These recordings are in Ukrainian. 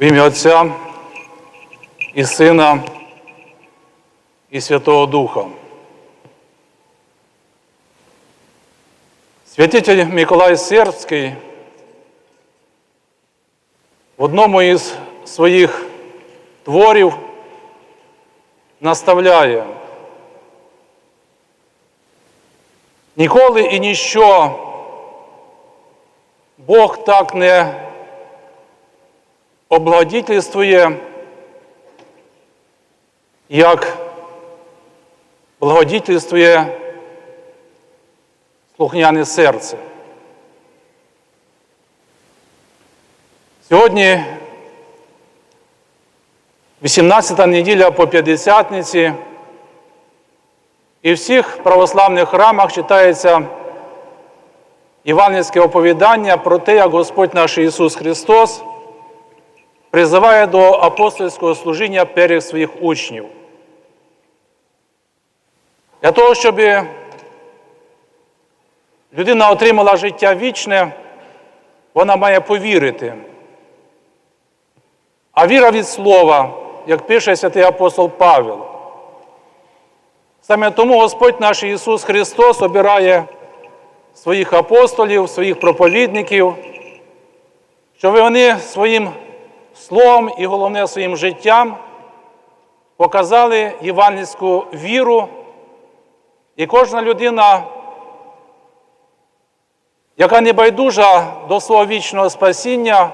В ім'я Отця і Сина і Святого Духа. Святитель Миколай Сербський в одному із своїх творів наставляє ніколи і ніщо Бог так не облагодітельствує, як благодітельствує слухняне серце. Сьогодні 18-та неділя по П'ятдесятниці, і в всіх православних храмах читається Івангельське оповідання про те, як Господь наш Ісус Христос призиває до апостольського служіння перед своїх учнів. Для того, щоб людина отримала життя вічне, вона має повірити. А віра від слова, як пише святий апостол Павел. Саме тому Господь наш Ісус Христос обирає своїх апостолів, своїх проповідників, щоб вони своїм словом і головне своїм життям показали євангельську віру, і кожна людина, яка не байдужа до свого вічного спасіння,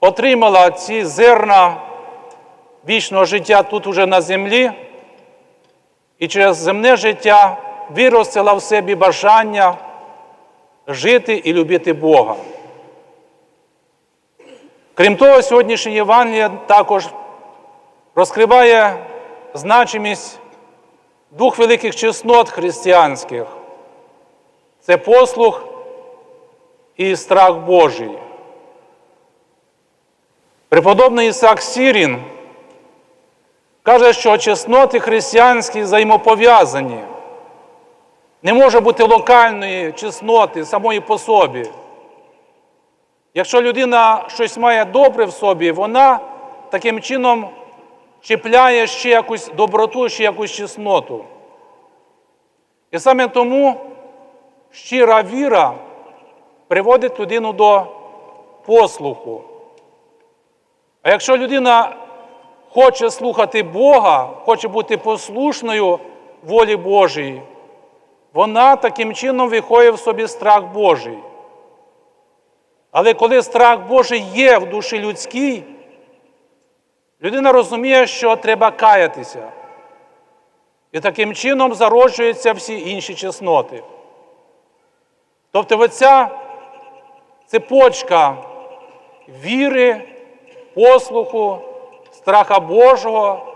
отримала ці зерна вічного життя тут уже на землі, і через земне життя виростила в собі бажання жити і любити Бога. Крім того, сьогоднішнє Євангеліє також розкриває значимість двох великих чеснот християнських це послух і страх Божий. Преподобний Ісак Сірін каже, що чесноти християнські взаємопов'язані. Не може бути локальної чесноти самої по собі. Якщо людина щось має добре в собі, вона таким чином чіпляє ще якусь доброту, ще якусь чесноту. І саме тому щира віра приводить людину до послуху. А якщо людина хоче слухати Бога, хоче бути послушною волі Божій, вона таким чином виховує в собі страх Божий. Але коли страх Божий є в душі людській, людина розуміє, що треба каятися. І таким чином зароджуються всі інші чесноти. Тобто оця цепочка віри, послуху, страха Божого,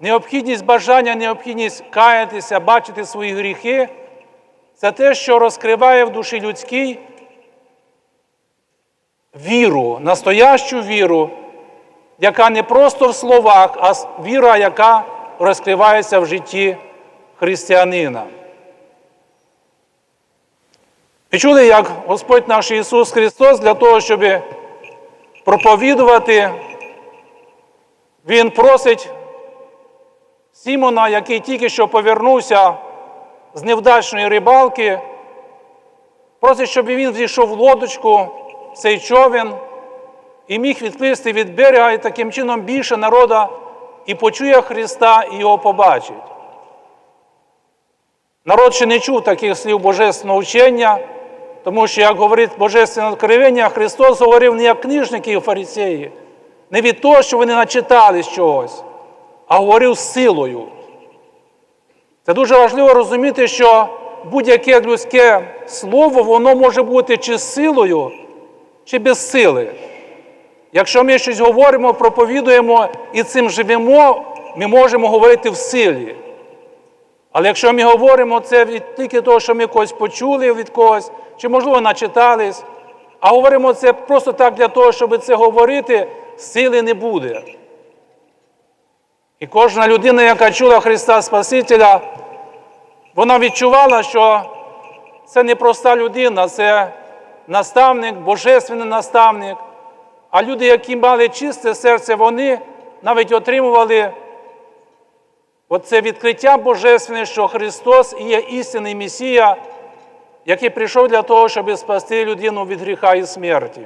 необхідність бажання, необхідність каятися, бачити свої гріхи це те, що розкриває в душі людській віру, настоящу віру, яка не просто в словах, а віра, яка розкривається в житті християнина. І чули, як Господь наш Ісус Христос для того, щоб проповідувати, Він просить Сімона, який тільки що повернувся з невдачної рибалки, просить, щоб він зійшов в лодочку, цей човен, і міг відплисти від берега, і таким чином більше народа і почує Христа, і його побачить. Народ ще не чув таких слів Божественного вчення, тому що, як говорить Божественне откровення, Христос говорив не як книжники і фарисеї, не від того, що вони начитались чогось, а говорив силою. Це дуже важливо розуміти, що будь-яке людське слово, воно може бути чи силою, чи без сили. Якщо ми щось говоримо, проповідуємо і цим живемо, ми можемо говорити в силі. Але якщо ми говоримо це від тільки того, що ми когось почули від когось, чи, можливо, начитались, а говоримо це просто так для того, щоб це говорити, сили не буде. І кожна людина, яка чула Христа Спасителя, вона відчувала, що це не проста людина, це наставник, божественний наставник, А люди, які мали чисте серце, вони навіть отримували оце відкриття Божественне, що Христос є істинний Месія, який прийшов для того, щоб спасти людину від гріха і смерті.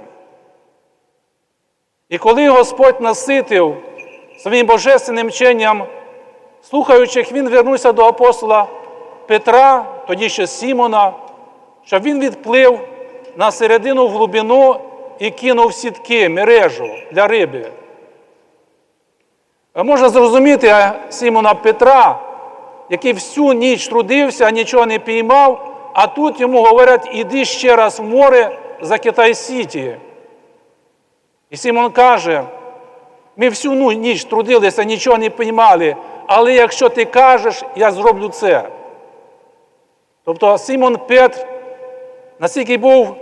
І коли Господь наситив своїм божественним вченням слухаючих, він вернувся до апостола Петра, тоді ще Сімона, щоб він відплив на середину в глибину і кинув сітки, мережу для риби. Можна зрозуміти Сімона Петра, який всю ніч трудився, нічого не піймав, а тут йому говорять, іди ще раз в море за Китай Сіті. І Сімон каже, ми всю ну- ніч трудилися, нічого не піймали, але якщо ти кажеш, я зроблю це. Тобто Симон Петр настільки був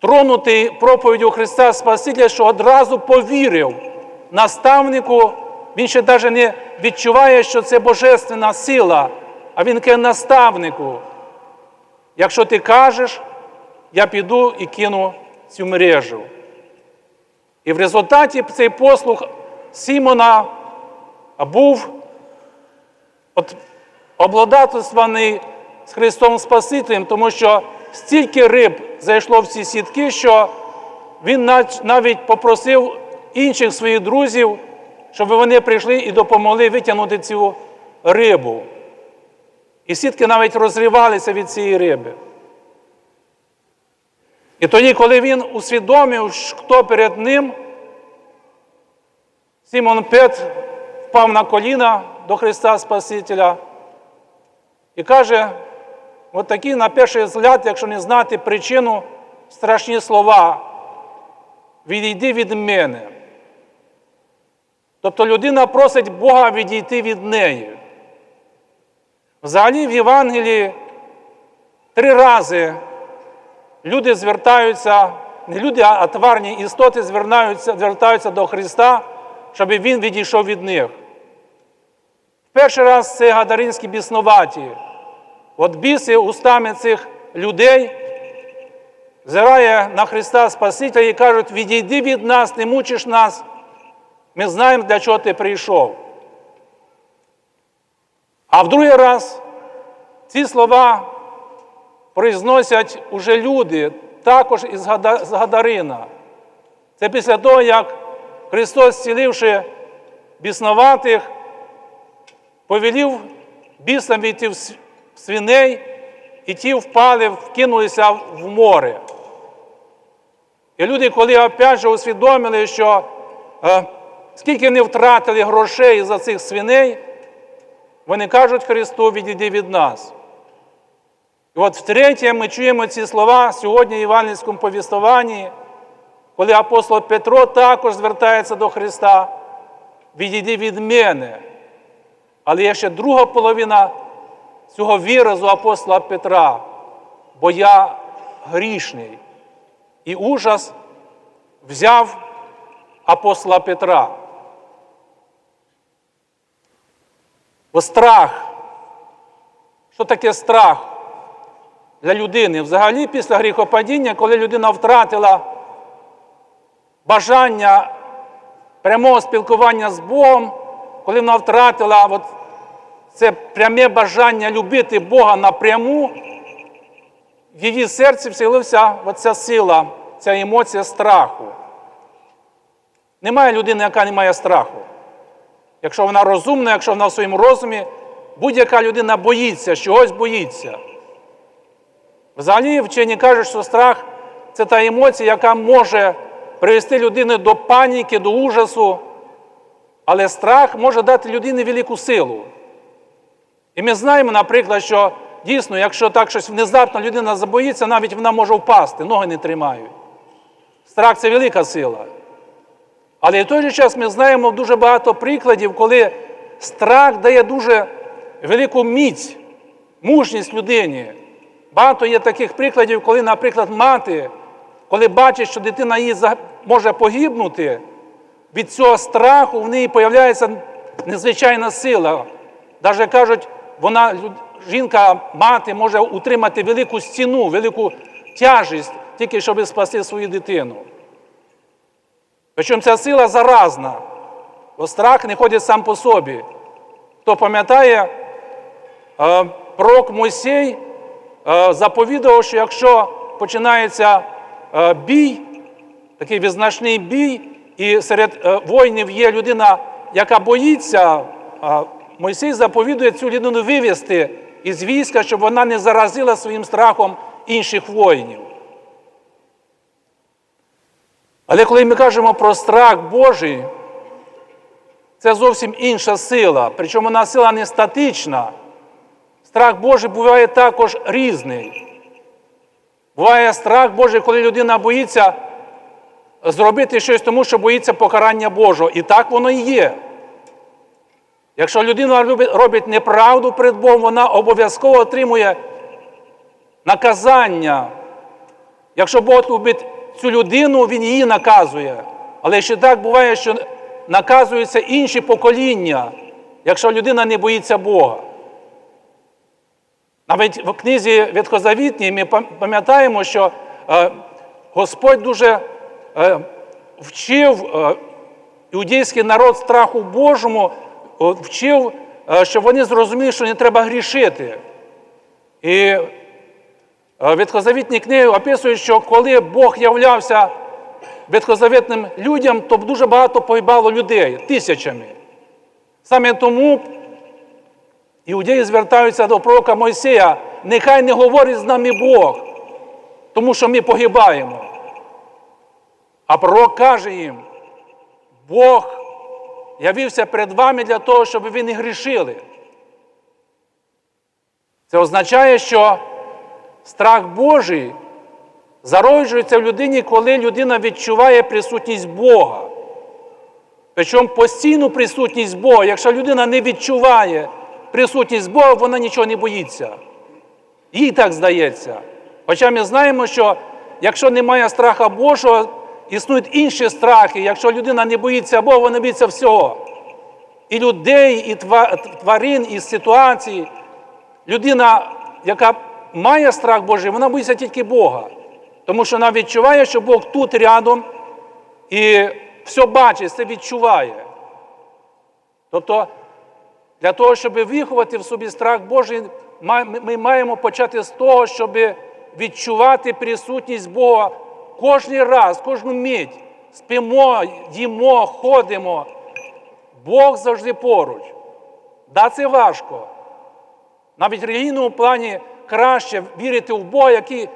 тронутий проповіддю Христа Спасителя, що одразу повірив наставнику, він ще навіть не відчуває, що це божественна сила, а він каже наставнику. Якщо ти кажеш, я піду і кину цю мережу. І в результаті цей послуг Сімона був от, з Христом Спасителем, тому що стільки риб зайшло в ці сітки, що він навіть попросив інших своїх друзів, щоб вони прийшли і допомогли витягнути цю рибу. І сітки навіть розривалися від цієї риби. І тоді, коли він усвідомив, хто перед ним, Симон Петр впав на коліна до Христа Спасителя і каже, от такі, на перший взгляд, якщо не знати причину, страшні слова. Відійди від мене. Тобто людина просить Бога відійти від неї. Взагалі в Євангелії три рази люди звертаються, не люди, а тварні істоти звертаються, звертаються до Христа, щоб Він відійшов від них. В Перший раз це гадаринські біснуваті. От біси устами цих людей зирає на Христа Спасителя і кажуть, відійди від нас, не мучиш нас. Ми знаємо, для чого ти прийшов. А в другий раз ці слова произносять уже люди, також із Гадарина. Це після того, як Христос, зціливши біснуватих, повелів бісам війти в с- в свиней, і ті впали, вкинулися в море. І люди, коли опять же усвідомили, що е, скільки вони втратили грошей за цих свиней, вони кажуть Христу, відійди від нас. І от втретє ми чуємо ці слова сьогодні в Івангельському повістуванні, коли апостол Петро також звертається до Христа, відійди від мене. Але є ще друга половина цього виразу апостола Петра, бо я грішний. І ужас взяв апостола Петра. Бо страх. Що таке страх для людини? Взагалі, після гріхопадіння, коли людина втратила бажання прямого спілкування з Богом, коли вона втратила от це пряме бажання любити Бога напряму, в її серці вселився оця сила, ця емоція страху. Немає людини, яка не має страху. Якщо вона розумна, якщо вона в своєму розумі, будь-яка людина боїться, чогось боїться. Взагалі, вчені кажуть, що страх це та емоція, яка може привести людину до паніки, до ужасу, але страх може дати людині велику силу. І ми знаємо, наприклад, що дійсно, якщо так щось внезапно людина забоїться, навіть вона може впасти, ноги не тримають. Страх це велика сила. Але в той же час ми знаємо дуже багато прикладів, коли страх дає дуже велику міць, мужність людині. Багато є таких прикладів, коли, наприклад, мати, коли бачить, що дитина її може погибнути, від цього страху в неї з'являється незвичайна сила. Навіть кажуть, вона, жінка, мати може утримати велику стіну, велику тяжість, тільки щоб спасти свою дитину. Причому ця сила заразна, бо страх не ходить сам по собі. Хто пам'ятає, е, пророк Мойсей е, заповідував, що якщо починається е, бій, такий визначний бій, і серед воїнів є людина, яка боїться, Мойсей заповідує цю людину вивести із війська, щоб вона не заразила своїм страхом інших воїнів. Але коли ми кажемо про страх Божий, це зовсім інша сила. Причому вона сила не статична. Страх Божий буває також різний. Буває страх Божий, коли людина боїться зробити щось тому, що боїться покарання Божого. І так воно і є. Якщо людина робить неправду перед Богом, вона обов'язково отримує наказання. Якщо Бог любить цю людину, Він її наказує. Але ще так буває, що наказуються інші покоління, якщо людина не боїться Бога. Навіть в книзі Ветхозавітній ми пам'ятаємо, що е, Господь дуже е, вчив е, іудейський народ страху Божому, вчив, е, щоб вони зрозуміли, що не треба грішити. І е, Ветхозавітні книги описують, що коли Бог являвся ветхозавітним людям, то дуже багато погибало людей тисячами. Саме тому іудеї звертаються до пророка Мойсея, нехай не говорить з нами Бог, тому що ми погибаємо. А пророк каже їм, Бог явився перед вами для того, щоб ви не грішили. Це означає, що страх Божий зароджується в людині, коли людина відчуває присутність Бога. Причому постійну присутність Бога. Якщо людина не відчуває присутність Бога, вона нічого не боїться. Їй так здається. Хоча ми знаємо, що якщо немає страха Божого, існують інші страхи. Якщо людина не боїться Бога, вона боїться всього. І людей, і тварин, і ситуацій. Людина, яка має страх Божий, вона боїться тільки Бога. Тому що вона відчуває, що Бог тут рядом і все бачить, все відчуває. Тобто, для того, щоб виховати в собі страх Божий, ми маємо почати з того, щоб відчувати присутність Бога кожен раз, кожну мить. Спимо, їмо, ходимо. Бог завжди поруч. Да, це важко. Навіть в релігійному плані краще вірити в Бога, який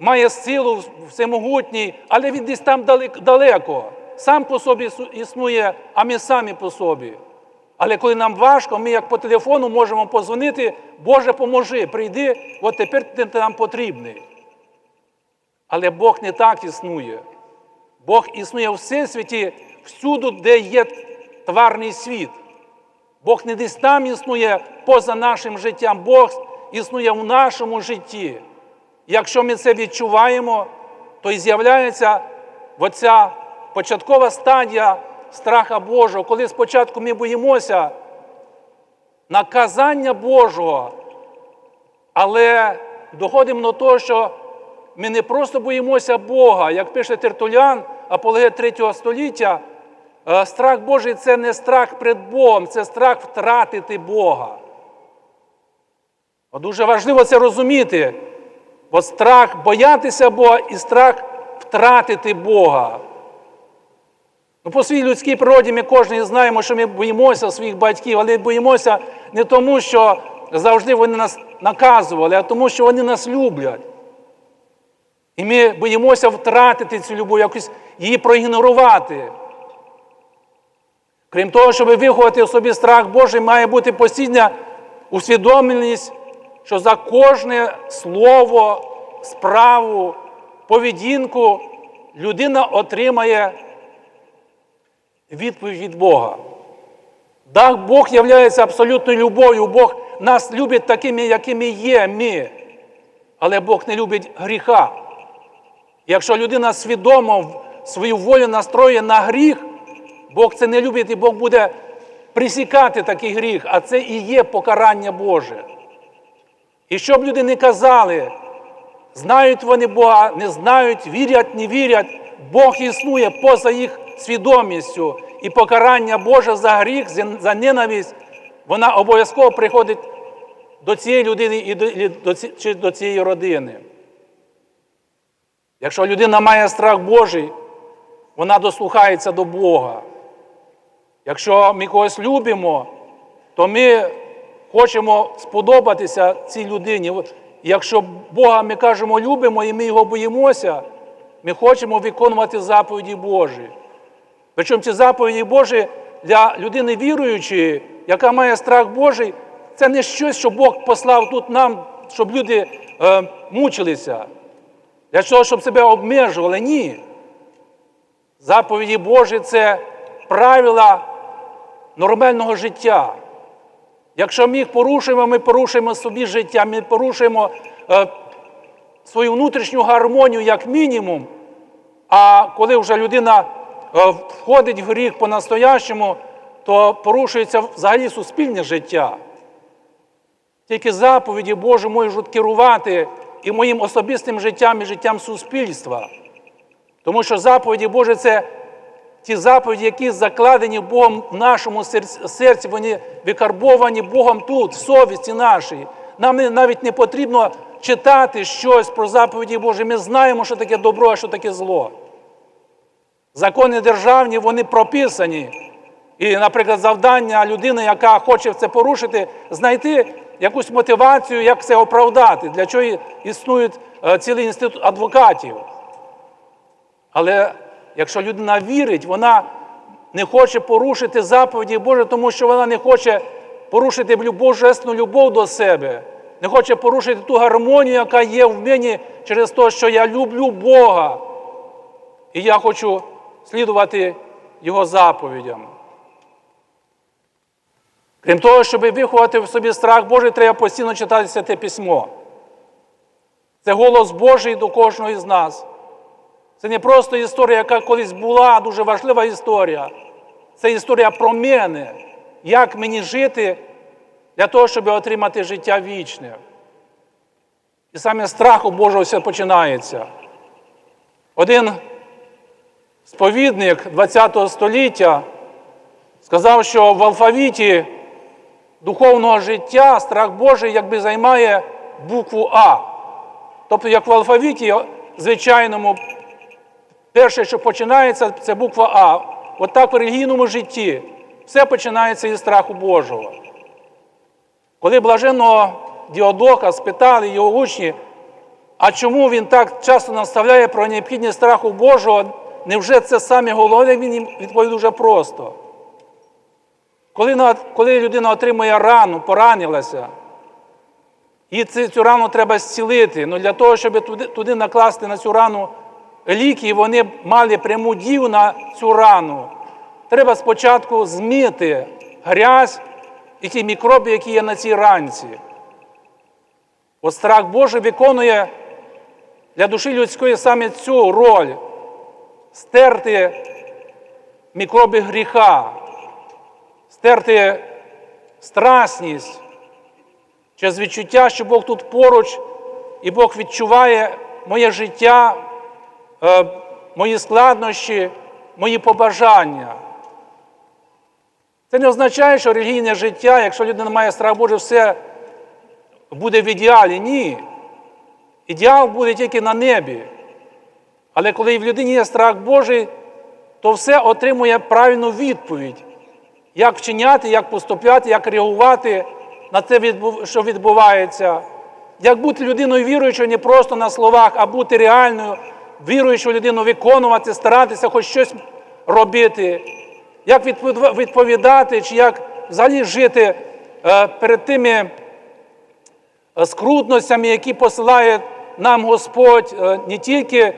має силу всемогутній, але він десь там далеко. Сам по собі існує, а ми самі по собі. Але коли нам важко, ми як по телефону можемо позвонити, Боже, поможи, прийди, от тепер ти нам потрібний. Але Бог не так існує. Бог існує в всесвіті всюди, де є тварний світ. Бог не десь там існує поза нашим життям, Бог існує в нашому житті. Якщо ми це відчуваємо, то і з'являється оця початкова стадія страха Божого, коли спочатку ми боїмося наказання Божого, але доходимо до того, що ми не просто боїмося Бога, як пише Тертулян, апологет 3 століття, е, страх Божий це не страх перед Богом, це страх втратити Бога. От Дуже важливо це розуміти, бо страх боятися Бога і страх втратити Бога. Ну, по своїй людській природі ми кожен знаємо, що ми боїмося своїх батьків, але боїмося не тому, що завжди вони нас наказували, а тому, що вони нас люблять. І ми боїмося втратити цю любов, якось її проігнорувати. Крім того, щоб виховати в собі страх Божий, має бути постійна усвідомленість, що за кожне слово, справу, поведінку людина отримає відповідь від Бога. Так, Бог є абсолютною любов'ю, Бог нас любить такими, якими є ми. Але Бог не любить гріха. Якщо людина свідомо свою волю настроює на гріх, Бог це не любить і Бог буде присікати такий гріх, а це і є покарання Боже. І що б люди не казали, знають вони Бога, не знають, вірять, не вірять. Бог існує поза їх свідомістю. І покарання Боже за гріх, за ненависть, вона обов'язково приходить до цієї людини і до, чи до цієї родини. Якщо людина має страх Божий, вона дослухається до Бога. Якщо ми когось любимо, то ми хочемо сподобатися цій людині. Якщо Бога ми кажемо любимо і ми його боїмося, ми хочемо виконувати заповіді Божі. Причому ці заповіді Божі для людини віруючої, яка має страх Божий, це не щось, що Бог послав тут нам, щоб люди е, мучилися. Для того, щоб себе обмежували. Ні. Заповіді Божі це правила нормального життя. Якщо ми їх порушуємо, ми порушуємо собі життя, ми порушуємо е, свою внутрішню гармонію як мінімум. А коли вже людина е, входить в гріх по-настоящому, то порушується взагалі суспільне життя. Тільки заповіді Божі можуть керувати і моїм особистим життям, і життям суспільства. Тому що заповіді Божі це ті заповіді, які закладені Богом в нашому серці- вони викарбовані Богом тут, в совісті нашій. Нам навіть не потрібно читати щось про заповіді Божі. Ми знаємо, що таке добро, а що таке зло. Закони державні, вони прописані. І, наприклад, завдання людини, яка хоче це порушити, знайти якусь мотивацію, як це оправдати, для чого існує е, цілий інститут адвокатів. Але якщо людина вірить, вона не хоче порушити заповіді Божі, тому що вона не хоче порушити божественну любов до себе, не хоче порушити ту гармонію, яка є в мені через те, що я люблю Бога. І я хочу слідувати Його заповідям. Крім того, щоб виховати в собі страх Божий, треба постійно читати Святе Письмо. Це голос Божий до кожного із нас. Це не просто історія, яка колись була, дуже важлива історія. Це історія про мене, як мені жити для того, щоб отримати життя вічне. І саме з страху Божого все починається. Один сповідник ХХ століття сказав, що в алфавіті духовного життя страх Божий якби займає букву А. Тобто, як в алфавіті звичайному, перше, що починається, це буква А. От так в релігійному житті все починається із страху Божого. Коли блаженного Діодока спитали його учні, а чому він так часто наставляє про необхідність страху Божого, невже це саме головне, він їм відповів дуже просто. Коли, коли людина отримує рану, поранилася, і цю, рану треба зцілити. Ну, для того, щоб туди, туди накласти на цю рану ліки, і вони мали пряму дію на цю рану. Треба спочатку змити грязь і ті мікроби, які є на цій ранці. От страх Божий виконує для душі людської саме цю роль стерти мікроби гріха, стерти страсність через відчуття, що Бог тут поруч, і Бог відчуває моє життя, е, мої складнощі, мої побажання. Це не означає, що релігійне життя, якщо людина має страх Божий, все буде в ідеалі. Ні. Ідеал буде тільки на небі. Але коли в людині є страх Божий, то все отримує правильну відповідь. Як вчиняти, як поступляти, як реагувати на те, що відбувається. Як бути людиною віруючою не просто на словах, а бути реальною, віруючою людиною, виконувати, старатися хоч щось робити. Як відпов- відповідати, чи як взагалі жити е, перед тими е, скрутностями, які посилає нам Господь, е, не тільки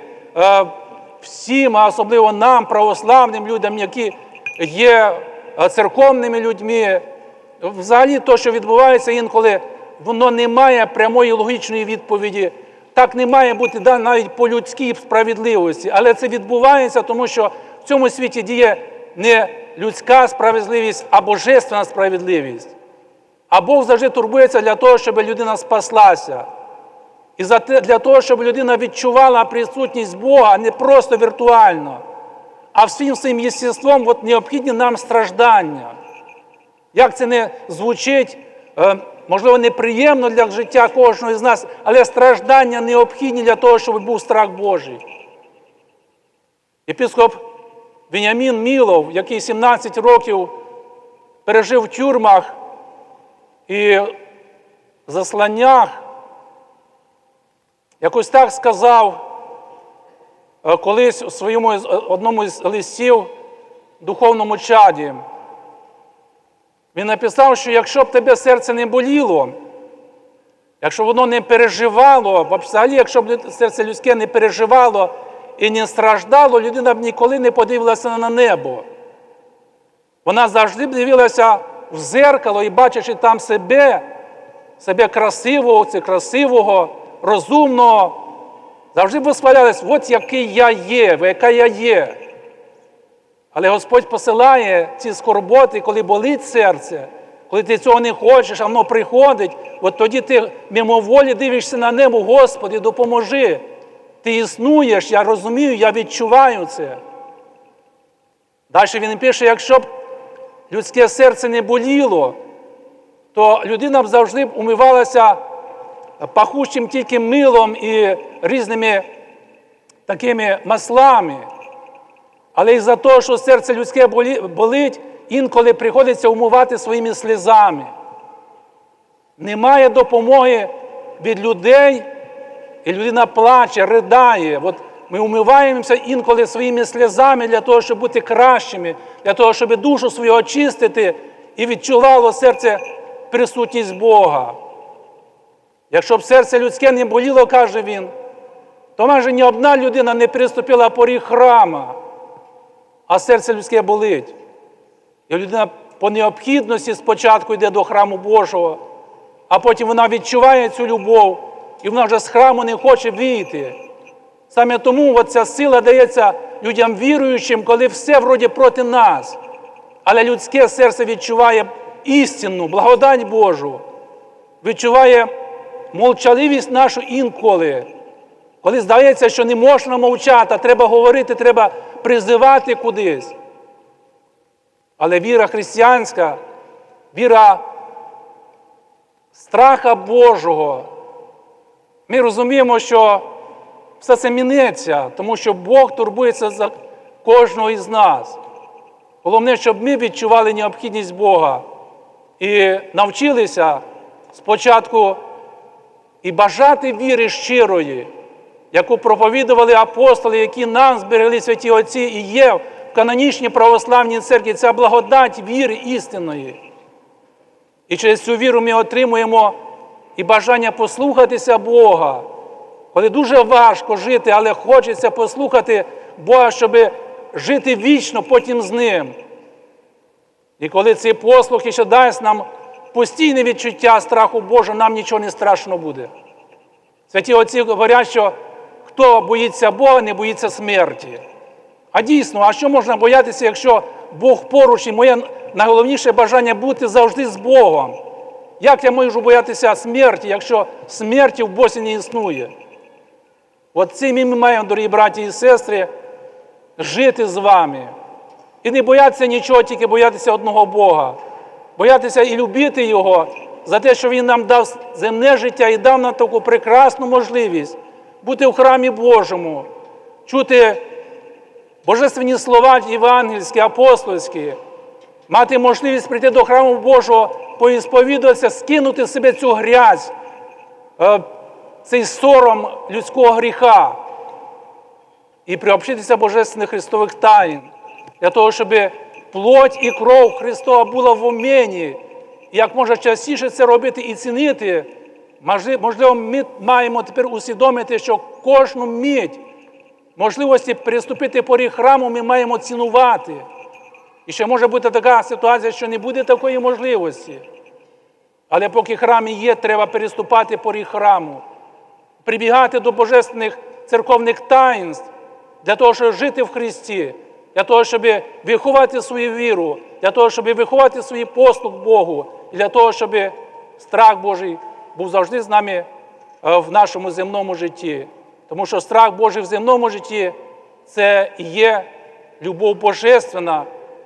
всім, а особливо нам, православним людям, які є церковними людьми. Взагалі, те, що відбувається інколи, воно не має прямої логічної відповіді. Так не має бути да, навіть по людській справедливості. Але це відбувається, тому що в цьому світі діє не людська справедливість, а божественна справедливість. А Бог завжди турбується для того, щоб людина спаслася. І для того, щоб людина відчувала присутність Бога не просто віртуально, а всім своїм єстеством от необхідні нам страждання. Як це не звучить, е, можливо, неприємно для життя кожного з нас, але страждання необхідні для того, щоб був страх Божий. Єпископ Веніамін Мілов, який 17 років пережив в тюрмах і засланнях, якось так сказав колись у своєму одному з листів духовному чаді. Він написав, що якщо б тебе серце не боліло, якщо воно не переживало, взагалі, якщо б серце людське не переживало і не страждало, людина б ніколи не подивилася на небо. Вона завжди б дивилася в зеркало і бачачи там себе, себе красивого, це красивого, розумного, завжди б висхвалялась, от який я є, яка я є. Але Господь посилає ці скорботи, коли болить серце, коли ти цього не хочеш, а воно приходить, от тоді ти мимоволі дивишся на небо, Господи, допоможи. Ти існуєш, я розумію, я відчуваю це. Далі він пише, якщо б людське серце не боліло, то людина б завжди умивалася пахучим тільки милом і різними такими маслами. Але із-за того, що серце людське болить, інколи приходиться умивати своїми сльозами. Немає допомоги від людей, і людина плаче, ридає. От ми умиваємося інколи своїми сльозами для того, щоб бути кращими, для того, щоб душу свою очистити і відчувало серце присутність Бога. Якщо б серце людське не боліло, каже він, то майже ні одна людина не приступила поріг храма, а серце людське болить. І людина по необхідності спочатку йде до храму Божого, а потім вона відчуває цю любов, і вона вже з храму не хоче вийти. Саме тому ця сила дається людям віруючим, коли все вроді проти нас. Але людське серце відчуває істину, благодать Божу, відчуває мовчаливість нашу інколи. Коли здається, що не можна мовчати, а треба говорити, треба призивати кудись. Але віра християнська, віра страха Божого. Ми розуміємо, що все це мінеться, тому що Бог турбується за кожного із нас. Головне, щоб ми відчували необхідність Бога і навчилися спочатку і бажати віри щирої, яку проповідували апостоли, які нам зберегли святі Отці, і є в канонічній православній церкві ця благодать віри істинної. І через цю віру ми отримуємо і бажання послухатися Бога, коли дуже важко жити, але хочеться послухати Бога, щоб жити вічно потім з Ним. І коли цей послух ще дасть нам постійне відчуття страху Божого, нам нічого не страшно буде. Святі отці говорять, що хто боїться Бога, не боїться смерті. А дійсно, а що можна боятися, якщо Бог поруч і моє найголовніше бажання бути завжди з Богом? Як я можу боятися смерті, якщо смерті в Бозі не існує? От цим і ми маємо, дорогі браті і сестри, жити з вами. І не боятися нічого, тільки боятися одного Бога. Боятися і любити Його за те, що Він нам дав земне життя і дав нам таку прекрасну можливість бути в храмі Божому, чути божественні слова євангельські, апостольські, мати можливість прийти до храму Божого, поісповідуватися, скинути з себе цю грязь, е, цей сором людського гріха і приобщитися божественних Христових таїн, для того, щоб плоть і кров Христова була в умінні. Як можна частіше це робити і цінити, можливо, ми маємо тепер усвідомити, що кожну мить можливості переступити поріг храму ми маємо цінувати. І ще може бути така ситуація, що не буде такої можливості. Але поки храм є, треба переступати поріг храму, прибігати до божественних церковних таїнств для того, щоб жити в Христі, для того, щоб виховати свою віру, для того, щоб виховати свій послуг Богу, і для того, щоб страх Божий був завжди з нами е, в нашому земному житті. Тому що страх Божий в земному житті це і є любов божественна,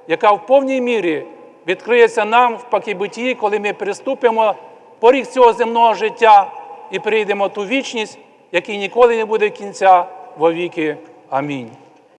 яка в повній мірі відкриється нам в пакібитті, коли ми приступимо поріг цього земного життя і прийдемо ту вічність, якій ніколи не буде кінця во віки. Амінь.